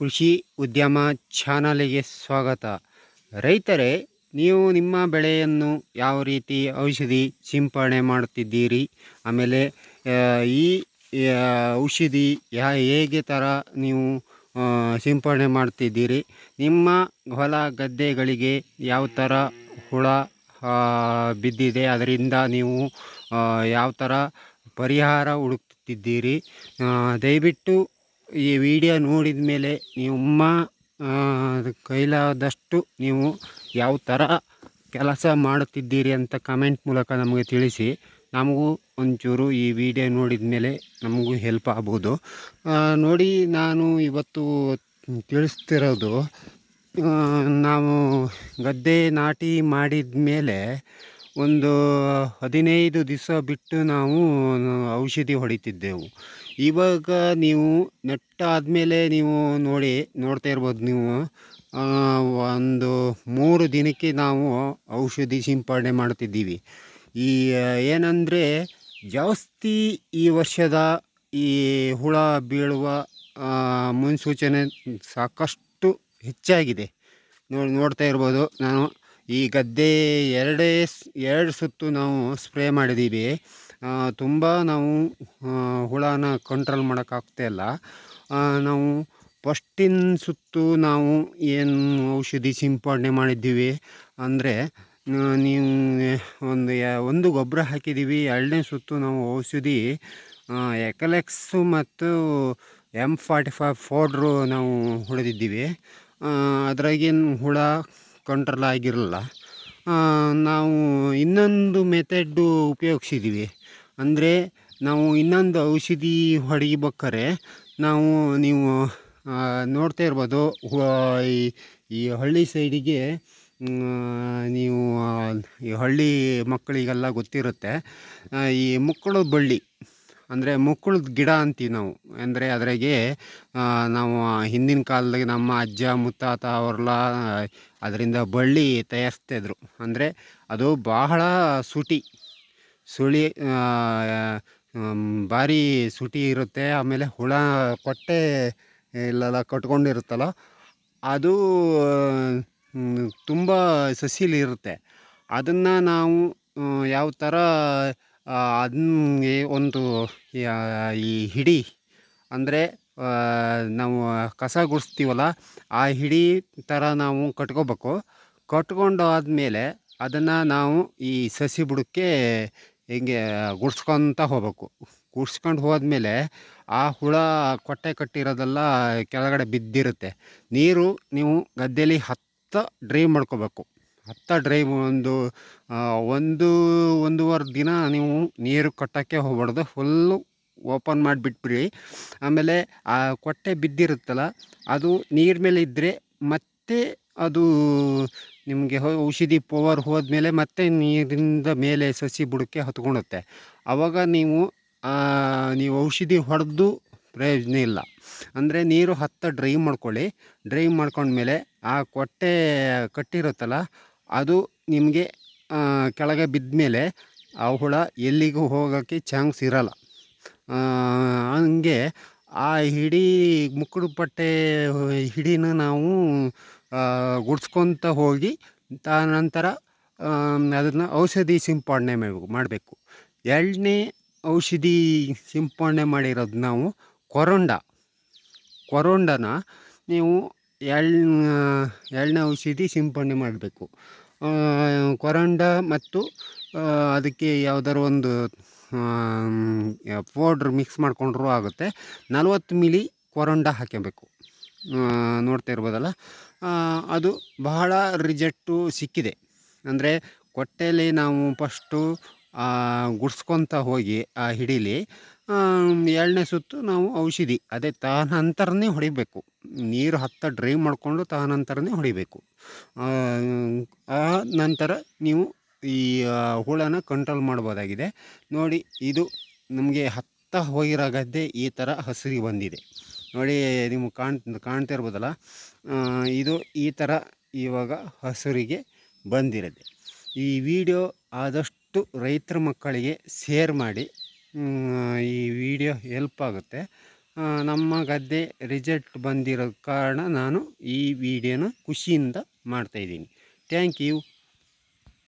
ಕೃಷಿ ಉದ್ಯಮ ಚಾನಲಿಗೆ ಸ್ವಾಗತ. ರೈತರೇ, ನೀವು ನಿಮ್ಮ ಬೆಳೆಯನ್ನು ಯಾವ ರೀತಿ ಔಷಧಿ ಸಿಂಪಡಣೆ ಮಾಡುತ್ತಿದ್ದೀರಿ? ಆಮೇಲೆ ಈ ಔಷಧಿ ಯಾ, ಹೇಗೆ ಥರ ನೀವು ಸಿಂಪಡಣೆ ಮಾಡ್ತಿದ್ದೀರಿ ನಿಮ್ಮ ಹೊಲ ಗದ್ದೆಗಳಿಗೆ ಯಾವ ಥರ ಹುಳ ಬಿದ್ದಿದೆ? ಅದರಿಂದ ನೀವು ಯಾವ ಥರ ಪರಿಹಾರ ಹುಡುಕ್ತಿದ್ದೀರಿ? ದಯವಿಟ್ಟು ಈ ವಿಡಿಯೋ ನೋಡಿದ ಮೇಲೆ ನಿಮ್ಮ ಕೈಲಾದಷ್ಟು ನೀವು ಯಾವ ಥರ ಕೆಲಸ ಮಾಡುತ್ತಿದ್ದೀರಿ ಅಂತ ಕಮೆಂಟ್ ಮೂಲಕ ನಮಗೆ ತಿಳಿಸಿ. ನಮಗೂ ಒಂಚೂರು ಈ ವಿಡಿಯೋ ನೋಡಿದ ಮೇಲೆ ನಮಗೂ ಹೆಲ್ಪ್ ಆಗ್ಬೋದು. ನೋಡಿ ನಾನು ಇವತ್ತು ತಿಳಿಸ್ತಿರೋದು ನಾವು ಗದ್ದೆ ನಾಟಿ ಮಾಡಿದ ಮೇಲೆ ಒಂದು ಹದಿನೈದು ದಿವಸ ಬಿಟ್ಟು ನಾವು ಔಷಧಿ ಹೊಡಿತಿದ್ದೆವು. ಇವಾಗ ನೀವು ನೆಟ್ಟಾದಮೇಲೆ ನೀವು ನೋಡಿ ನೋಡ್ತಾ ಇರ್ಬೋದು ನೀವು ಒಂದು ಮೂರು ದಿನಕ್ಕೆ ನಾವು ಔಷಧಿ ಸಿಂಪಡಣೆ ಮಾಡ್ತಿದ್ದೀವಿ. ಈ, ಏನಂದರೆ ಜಾಸ್ತಿ ಈ ವರ್ಷದ ಈ ಹುಳ ಬೀಳುವ ಮುನ್ಸೂಚನೆ ಸಾಕಷ್ಟು ಹೆಚ್ಚಾಗಿದೆ. ನೋಡಿ ನೋಡ್ತಾ ಇರ್ಬೋದು ನಾನು. ಈ ಗದ್ದೆ ಎರಡೇ ಎರಡು ಸುತ್ತು ನಾವು ಸ್ಪ್ರೇ ಮಾಡಿದ್ದೀವಿ ತುಂಬ ನಾವು ಹುಳನ ಕಂಟ್ರೋಲ್ ಮಾಡೋಕ್ಕಾಗ್ತಾ ಇಲ್ಲ. ನಾವು ಫಸ್ಟಿನ ಸುತ್ತು ನಾವು ಏನು ಔಷಧಿ ಸಿಂಪಡಣೆ ಮಾಡಿದ್ದೀವಿ. ಅಂದರೆ ನೀವು, ಒಂದು ಒಂದು ಗೊಬ್ಬರ ಹಾಕಿದ್ದೀವಿ. ಎರಡನೇ ಸುತ್ತು ನಾವು ಔಷಧಿ ಎಕಲೆಕ್ಸು ಮತ್ತು ಎಂ ಫಾರ್ಟಿ ಫೈವ್ ಫೋಡ್ರು ನಾವು ಹೊಡೆದಿದ್ದೀವಿ. ಅದ್ರಾಗಿನ ಹುಳ ಕಂಟ್ರೋಲ್ ಆಗಿರಲ್ಲ. ನಾವು ಇನ್ನೊಂದು ಮೆಥಡ್ಡು ಉಪಯೋಗಿಸಿದ್ದೀವಿ ಅಂದರೆ ನಾವು ಇನ್ನೊಂದು ಔಷಧಿ ಹೊಡಿಬೇಕಾರೆ ನಾವು ನೀವು ನೋಡ್ತಾ ಇರ್ಬೋದು ಈ ಈ ಹಳ್ಳಿ ಸೈಡಿಗೆ ನೀವು ಈ ಹಳ್ಳಿ ಮಕ್ಕಳಿಗೆಲ್ಲ ಗೊತ್ತಿರುತ್ತೆ. ಈ ಮಕ್ಕಳು ಬಳ್ಳಿ. ಅಂದರೆ ಮುಕ್ಕುಳದ ಗಿಡ ಅಂತೀವಿ ನಾವು. ಅಂದರೆ ಅದ್ರಾಗೆ ನಾವು ಹಿಂದಿನ ಕಾಲದಾಗ ನಮ್ಮ ಅಜ್ಜ, ಮುತ್ತಾತ ಅವರೆಲ್ಲ ಅದರಿಂದ ಬಳ್ಳಿ ತಯಾರಿಸ್ತಾಯಿದ್ರು ಅಂದರೆ ಅದು ಬಹಳ ಸುಟಿ. ಸುಳಿ ಭಾರಿ ಸುಟಿ ಇರುತ್ತೆ. ಆಮೇಲೆ ಹುಳ, ಕೊಟ್ಟೆ ಇಲ್ಲೆಲ್ಲ ಕಟ್ಕೊಂಡಿರುತ್ತಲ್ಲ, ಅದು ತುಂಬ ಸಸಿಲಿರುತ್ತೆ. ಅದನ್ನು ನಾವು ಯಾವ ಥರ ಅದನ್ನೇ ಒಂದು ಈ ಹಿಡಿ, ಅಂದರೆ ನಾವು ಕಸ ಗುಡಿಸ್ತೀವಲ್ಲ, ಆ ಹಿಡಿ ಥರ ನಾವು ಕಟ್ಕೋಬೇಕು. ಕಟ್ಕೊಂಡು ಆದಮೇಲೆ ಅದನ್ನು ನಾವು ಈ ಸಸಿ ಬುಡಕ್ಕೆ ಹಿಂಗೆ ಗುಡ್ಸ್ಕೊತ ಹೋಗ್ಬೇಕು. ಗುಡ್ಸ್ಕೊಂಡು ಹೋದ್ಮೇಲೆ ಆ ಹುಳ ಕೊಟ್ಟೆ ಕಟ್ಟಿರೋದೆಲ್ಲ ಕೆಳಗಡೆ ಬಿದ್ದಿರುತ್ತೆ. ನೀರು ನೀವು ಗದ್ದೆಯಲ್ಲಿ ಹತ್ತ ಡ್ರೈ ಮಾಡ್ಕೋಬೇಕು. ಹತ್ತ ಡ್ರೈವ್ ಒಂದು ಒಂದು, ಒಂದೂವರೆ ದಿನ ನೀವು ನೀರು ಕಟ್ಟೋಕ್ಕೆ ಹೋಗ್ಬಾರ್ದು. ಫುಲ್ಲು ಓಪನ್ ಮಾಡಿಬಿಟ್ಬಿಡಿ. ಆಮೇಲೆ, ಆ, ಕೊಟ್ಟೆ ಬಿದ್ದಿರುತ್ತಲ್ಲ, ಅದು ನೀರ ಮೇಲೆ ಇದ್ದರೆ ಮತ್ತೆ ಅದು ನಿಮಗೆ ಔಷಧಿ ಪವರ್ ಹೋದ್ಮೇಲೆ ಮತ್ತೆ ನೀರಿಂದ ಮೇಲೆ ಸಸಿ ಬುಡಕ್ಕೆ ಹತ್ಕೊಳುತ್ತೆ ಆವಾಗ ನೀವು ನೀವು ಔಷಧಿ ಹೊಡೆದು ಪ್ರಯೋಜನ ಇಲ್ಲ. ಅಂದರೆ ನೀರು ಹತ್ತ ಡ್ರೈವ್ ಮಾಡ್ಕೊಳ್ಳಿ. ಡ್ರೈವ್ ಮಾಡ್ಕೊಂಡ್ಮೇಲೆ ಆ ಕೊಟ್ಟೆ ಕಟ್ಟಿರುತ್ತಲ್ಲ ಅದು ನಿಮಗೆ ಕೆಳಗೆ ಬಿದ್ದ ಮೇಲೆ ಆ ಹುಳ ಎಲ್ಲಿಗೂ ಹೋಗೋಕ್ಕೆ ಚಾನ್ಸ್ ಇರಲ್ಲ. ಹಂಗೆ ಆ ಹಿಡಿ ಮುಕ್ಕುಡು ಪಟ್ಟೆ ಹಿಡಿನ ನಾವು ಗುಡ್ಸ್ಕೊತ ಹೋಗಿ ತಾ ನಂತರ ಅದನ್ನು ಔಷಧಿ ಸಿಂಪಡಣೆ ಮಾಡಬೇಕು. ಎರಡನೇ ಔಷಧಿ ಸಿಂಪಡಣೆ ಮಾಡಿರೋದು ನಾವು ಕೊರೊಂಡ. ಕೊರೊಂಡನ ನೀವು ಎಳ್ ಎಳ್ಳೆ ಔಷಧಿ ಸಿಂಪಡಣೆ ಮಾಡಬೇಕು. ಕೊರಂಡ ಮತ್ತು ಅದಕ್ಕೆ ಯಾವ್ದಾರು ಒಂದು ಪೌಡ್ರ್ ಮಿಕ್ಸ್ ಮಾಡಿಕೊಂಡ್ರೂ ಆಗುತ್ತೆ. ನಲ್ವತ್ತು ಮಿಲಿ ಕೊರಂಡ ಹಾಕಬೇಕು ನೋಡ್ತಾ ಇರ್ಬೋದಲ್ಲ? ಅದು ಬಹಳ ರಿಜೆಕ್ಟು ಸಿಕ್ಕಿದೆ. ಅಂದರೆ ಕೊಟ್ಟೆಯಲ್ಲಿ ನಾವು ಫಸ್ಟು ಗುಡ್ಸ್ಕೊತ ಹೋಗಿ ಆ ಹಿಡೀಲಿ ಎರಡನೇ ಸುತ್ತು ನಾವು ಔಷಧಿ. ಅದೇ ತಾನಂತರನೇ ಹೊಡಿಬೇಕು. ನೀರು ಹತ್ತ ಡ್ರೈವ್ ಮಾಡಿಕೊಂಡು ತಾನಂತರನೇ ಹೊಡಿಬೇಕು. ಆ, ನಂತರ ನೀವು ಈ ಹುಳನ ಕಂಟ್ರೋಲ್ ಮಾಡ್ಬೋದಾಗಿದೆ. ನೋಡಿ ಇದು ನಮಗೆ ಹತ್ತ ಹೋಗಿರೋ ಈ ಥರ ಹಸಿರಿ ಬಂದಿದೆ. ನೋಡಿ ನಿಮ್ಗೆ ಕಾಣ್ ಕಾಣ್ತಿರ್ಬೋದಲ್ಲ ಇದು ಈ ಥರ ಇವಾಗ ಹಸುರಿಗೆ ಬಂದಿರುತ್ತೆ ಈ ವಿಡಿಯೋ ಆದಷ್ಟು ರೈತರ ಮಕ್ಕಳಿಗೆ ಶೇರ್ ಮಾಡಿ. ಈ ವಿಡಿಯೋ ಹೆಲ್ಪ್ ಆಗುತ್ತೆ. ನಮ್ಮ ಗದ್ದೆ ರಿಸಲ್ಟ್ ಬಂದಿರೋ ಕಾರಣ ನಾನು ಈ ವಿಡಿಯೋನ ಖುಷಿಯಿಂದ ಮಾಡ್ತಾಯಿದ್ದೀನಿ ಥ್ಯಾಂಕ್ ಯು